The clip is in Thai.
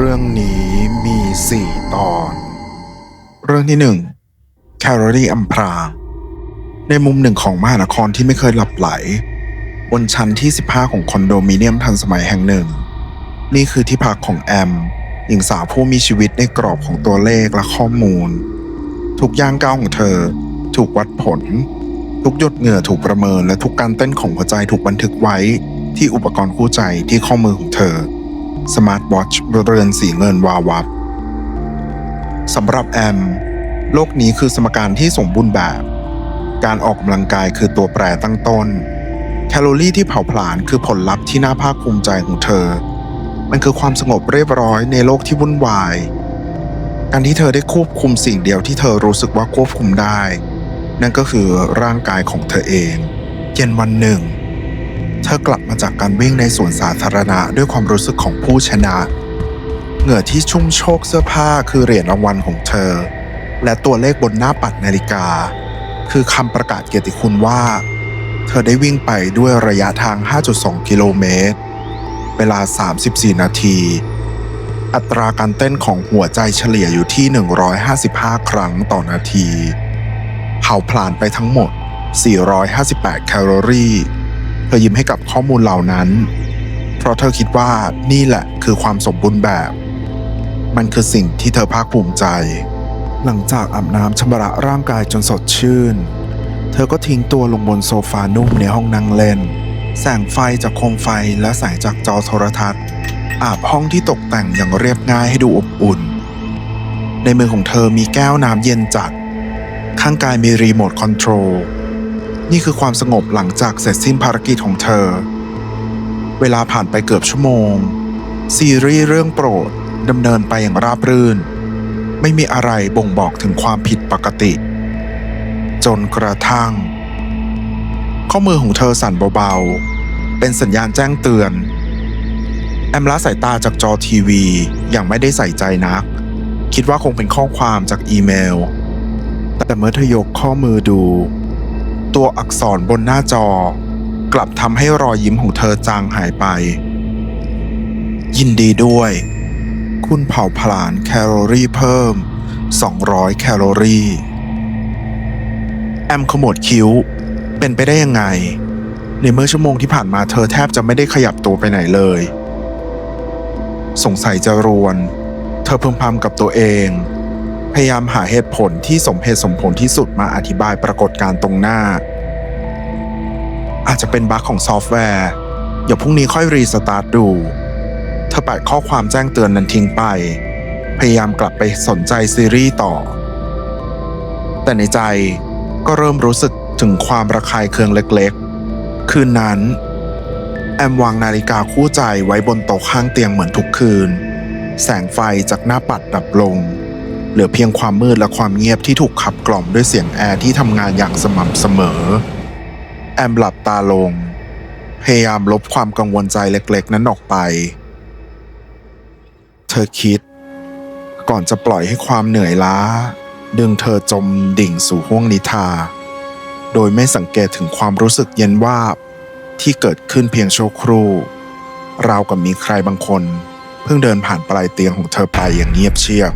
เรื่องนี้มีสี่ตอน เรื่องที่หนึ่งแคลอรี่อัมพรางในมุมหนึ่งของมหานครที่ไม่เคยหลับไหล บนชั้นที่ 15 ของคอนโดมิเนียมทันสมัยแห่งหนึ่ง นี่คือที่พักของแอม หญิงสาวผู้มีชีวิตในกรอบของตัวเลขและข้อมูล ทุกย่างก้าวของเธอ ถูกวัดผล ทุกหยดเหงื่อถูกประเมินและทุกการเต้นของหัวใจถูกบันทึกไว้ที่อุปกรณ์คู่ใจที่ข้อมือของเธอ สมาร์ทวอชเรือนสีเงินวาวับสำหรับแอม โลกนี้คือสมการที่สมบูรณ์แบบ การออกกำลังกายคือตัวแปรตั้งต้น แคลอรี่ที่เผาผลาญคือผลลัพธ์ที่น่าภาคภูมิใจของเธอ มันคือความสงบเรียบร้อยในโลกที่วุ่นวาย การที่เธอได้ควบคุมสิ่งเดียวที่เธอรู้สึกว่าควบคุมได้ นั่นก็คือร่างกายของเธอเอง เย็นวันหนึ่ง เธอกลับมาจากการวิ่งในสวนสาธารณะด้วยความรู้สึกของผู้ชนะ เหงื่อที่ชุ่มโชกเสื้อผ้าคือเหรียญรางวัลของเธอ และตัวเลขบนหน้าปัดนาฬิกา คือคำประกาศเกียรติคุณว่า เธอได้วิ่งไปด้วยระยะทาง 5.2 กิโลเมตร เวลา 34 นาที อัตราการเต้นของหัวใจเฉลี่ยอยู่ที่ 155 ครั้งต่อนาทีเผาผลาญไปทั้งหมด 458 แคลอรี่ เธอยิ้มให้กับข้อมูลเหล่านั้น เพราะเธอคิดว่านี่แหละคือความสมบูรณ์แบบ มันคือสิ่งที่เธอภาคภูมิใจ หลังจากอาบน้ำชำระร่างกายจนสดชื่น เธอก็ทิ้งตัวลงบนโซฟานุ่มในห้องนั่งเล่น แสงไฟจากโคมไฟและแสงจากจอโทรทัศน์ อาบห้องที่ตกแต่งอย่างเรียบง่ายให้ดูอบอุ่น ในมือของเธอมีแก้วน้ำเย็นจัดข้างกายมีรีโมทคอนโทรล นี่คือความสงบหลังจากเสร็จสิ้นภารกิจของเธอ เวลาผ่านไปเกือบชั่วโมง ซีรีส์เรื่องโปรดดำเนินไปอย่างราบรื่น ไม่มีอะไรบ่งบอกถึงความผิดปกติ จนกระทั่ง ข้อมือของเธอสั่นเบาๆ เป็นสัญญาณแจ้งเตือน แอมละสายตาจากจอทีวีอย่างไม่ได้ใส่ใจนัก คิดว่าคงเป็นข้อความจากอีเมล แต่เมื่อเธอยกข้อมือดู ตัวอักษรบนหน้าจอ กลับทำให้รอยยิ้มของเธอจางหายไป ยินดีด้วย คุณเผาผลาญแคลอรี่เพิ่ม 200 แคลอรี่ แอมขมวดคิ้ว เป็นไปได้ยังไง ในเมื่อชั่วโมงที่ผ่านมาเธอแทบจะไม่ได้ขยับตัวไปไหนเลย สงสัยจะรวน เธอพึมพำกับตัวเอง พยายามหาเหตุผลที่สมเหตุสมผลที่สุดมาอธิบายปรากฏการณ์ตรงหน้า อาจจะเป็นบั๊กของซอฟต์แวร์เดี๋ยวพรุ่งนี้ค่อยรีสตาร์ทดู เธอปัดข้อความแจ้งเตือนนั้นทิ้งไป พยายามกลับไปสนใจซีรีส์ต่อ แต่ในใจก็เริ่มรู้สึกถึงความระคายเคืองเล็กๆ คืนนั้น แอมวางนาฬิกาคู่ใจไว้บนโต๊ะข้างเตียงเหมือนทุกคืน แสงไฟจากหน้าปัดดับลง เหลือเพียงความมืดและความเงียบที่ถูกขับกล่อมด้วยเสียงแอร์ที่ทำงานอย่างสม่ำเสมอ แอมหลับตาลง พยายามลบความกังวลใจเล็กๆ นั้นออกไป เธอคิด ก่อนจะปล่อยให้ความเหนื่อยล้า ดึงเธอจมดิ่งสู่ห้วงนิทราโดยไม่สังเกตถึงความรู้สึกเย็นวาบที่เกิดขึ้นเพียงชั่วครู่ ราวกับมีใครบางคน เพิ่งเดินผ่านปลายเตียงของเธอไปอย่างเงียบเชียบ